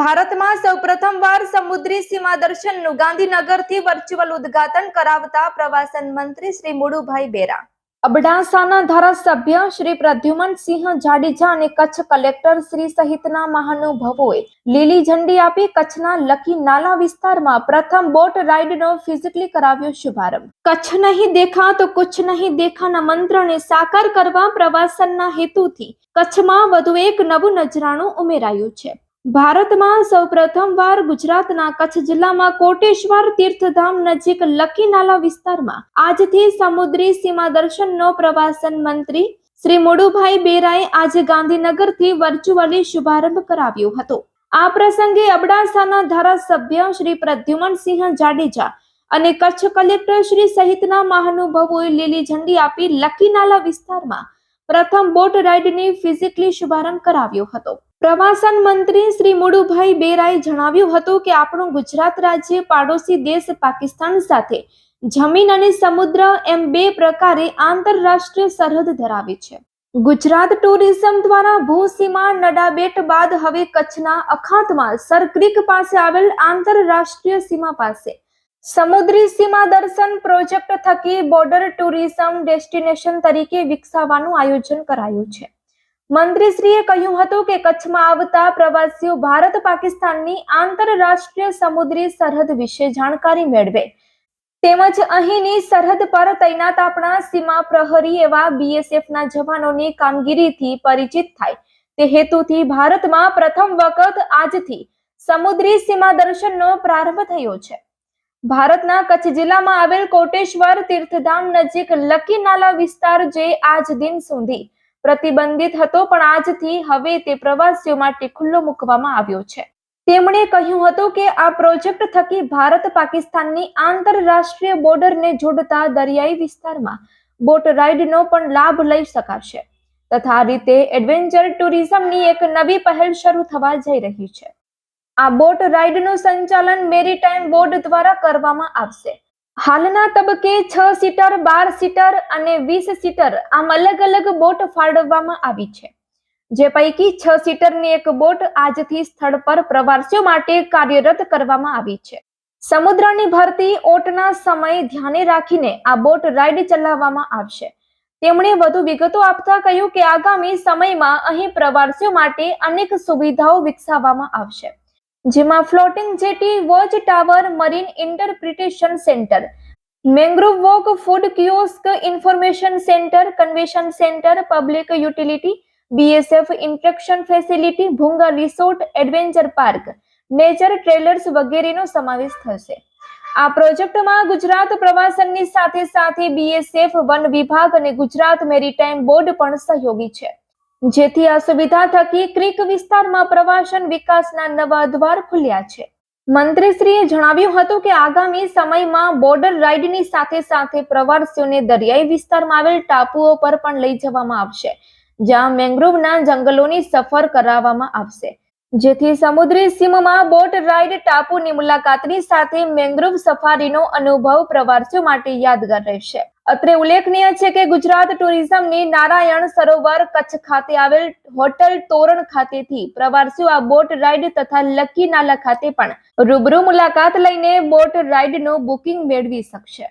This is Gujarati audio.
ભારતમાં સૌપ્રથમવાર સમુદ્રી સીમા દર્શનનું ગાંધીનગરથી વર્ચ્યુઅલ ઉદ્ઘાટન કરાવતા પ્રવાસન મંત્રી શ્રી મુડુભાઈ બેરા. અબડાસાના ધારાસભ્ય શ્રી પ્રદ્યુમનસિંહ જાડેજા અને કચ્છ કલેક્ટર શ્રી સહિતના મહાનુભાવોએ લીલી ઝંડી આપી કચ્છના લકી નાલા વિસ્તારમાં પ્રથમ બોટ રાઇડનો ફિઝિકલી કરાવ્યો શુભારંભ. કચ્છ નહીં દેખા તો કુછ નહીં દેખાના મંત્રને સાકાર કરવા પ્રવાસનના હેતુથી કચ્છમાં વધુ એક નવું નજરાણું ઉમેરાયું છે. ભારતમાં સૌપ્રથમવાર ગુજરાતના કચ્છ જિલ્લામાં કોટેશ્વર તીર્થધામ નજીક લકીનાલા વિસ્તારમાં આજથી સમુદ્રી સીમા દર્શનનો પ્રવાસન મંત્રી શ્રી મોડુભાઈ બેરાએ આજે ગાંધીનગરથી વર્ચ્યુઅલી શુભારંભ કરાવ્યો હતો. આ પ્રસંગે અબડાસાના ધારાસભ્ય શ્રી પ્રદ્યુમનસિંહ જાડેજા અને કચ્છ કલેક્ટર શ્રી સહિતના મહાનુભાવોએ લીલી ઝંડી આપી લકીનાલા વિસ્તારમાં પ્રથમ બોટ રાઇડની ફિઝિકલી શુભારંભ કરાવ્યો હતો. પ્રવાસન મંત્રી શ્રી મુડુભાઈ બેરાએ જણાવ્યું હતું કે આપણું ગુજરાત રાજ્ય, પાડોશી દેશ, પાકિસ્તાન સાથે જમીન અને સમુદ્ર એમ બે પ્રકારે આંતરરાષ્ટ્રીય સરહદ ધરાવે છે. ગુજરાત ટુરિઝમ દ્વારા ભૂસીમા નડાબેટ બાદ હવે કચ્છના અખાતમાં સર ક્રીક પાસે આવેલ આંતરરાષ્ટ્રીય સીમા પાસે સમુદ્રી સીમા દર્શન પ્રોજેક્ટ થકી બોર્ડર ટુરિઝમ ડેસ્ટિનેશન તરીકે વિકસાવવાનું આયોજન કરાયું છે. મંત્રીશ્રીએ કહ્યું હતું કે કચ્છમાં આવતા પ્રવાસીઓ ભારત, પાકિસ્તાનની આંતરરાષ્ટ્રીય સમુદ્રી સરહદ વિશે જાણકારી મેળવે. તેમજ અહીંની સરહદ પર તૈનાત આપણા સીમા પ્રહરી એવા બીએસએફના જવાનોની કામગીરીથી પરિચિત થાય. તે હેતુથી ભારતમાં પ્રથમ વખત આજથી સમુદ્રી સીમા દર્શનનો પ્રારંભ થયો છે. ભારતના કચ્છ જિલ્લામાં આવેલ કોટેશ્વર તીર્થધામ નજીક લકી નાલા વિસ્તાર જે આજ દિન સુધી પ્રતિબંધિત હતો, પણ આજથી હવે તે પ્રવાસીઓ માટે ખુલ્લો મૂકવામાં આવ્યો છે. તેમણે કહ્યું હતું કે આ પ્રોજેક્ટ થકી ભારત પાકિસ્તાનની આંતરરાષ્ટ્રીય બોર્ડરને જોડતા દરિયાઈ વિસ્તારમાં બોટ રાઇડનો પણ લાભ લઈ શકાશે. તથા રીતે એડવેન્ચર ટુરિઝમની એક નવી પહેલ શરૂ થવા જઈ રહી છે. આ બોટ રાઇડનું સંચાલન મેરીટાઈમ બોર્ડ દ્વારા કરવામાં આવશે. હાલના તબક્કે છ સીટર, બાર સીટર અને વીસ સીટર આમ અલગ અલગ બોટ ફાળવવામાં આવી છે. જે પૈકી છ સીટરની એક બોટ આજથી સ્થળ પર પ્રવાસીઓ માટે કાર્યરત કરવામાં આવી છે. સમુદ્રની ભરતી ઓટના સમય ધ્યાને રાખીને આ બોટ રાઇડ ચલાવવામાં આવશે. તેમણે વધુ વિગતો આપતા કહ્યું કે આગામી સમયમાં અહીં પ્રવાસીઓ માટે અનેક સુવિધાઓ વિકસાવવામાં આવશે. જેમાં floating jetty, watch tower, marine interpretation centre, mangrove walk, food kiosk, information centre, convention centre, public utility, BSF instruction facility, ભૂંગા resort, adventure park, nature trailers વગેરેનો સમાવેશ થશે. આ પ્રોજેક્ટમાં ગુજરાત પ્રવાસનની સાથે સાથે બીએસએફ વન વિભાગ અને ગુજરાત મેરીટાઈમ બોર્ડ પણ સહયોગી છે. જેથી આ સુવિધા થકી ક્રિક વિસ્તારમાં પ્રવાસન વિકાસના નવા દ્વાર ખુલ્યા છે. મંત્રીશ્રીએ જણાવ્યું હતું કે આગામી સમયમાં બોર્ડર રાઇડની સાથે સાથે પ્રવાસીઓને દરિયાઈ વિસ્તારમાં આવેલ ટાપુઓ પર પણ લઈ જવામાં આવશે, જ્યાં મેંગ્રોવના જંગલોની સફર કરાવવામાં આવશે. જેથી સમુદ્રી સીમમાં બોટ રાઇડ ટાપુની મુલાકાતની સાથે મેંગ્રોવ સફારીનો અનુભવ પ્રવાસીઓ માટે યાદગાર રહેશે. અત્રે ઉલ્લેખનીય છે કે ગુજરાત ટુરિઝમની નારાયણ સરોવર કચ્છ ખાતે આવેલ હોટલ તોરણ ખાતેથી પ્રવાસીઓ આ બોટ રાઇડ તથા લકી નાલા ખાતે પણ રૂબરૂ મુલાકાત લઈને બોટ રાઇડનું બુકિંગ મેળવી શકશે.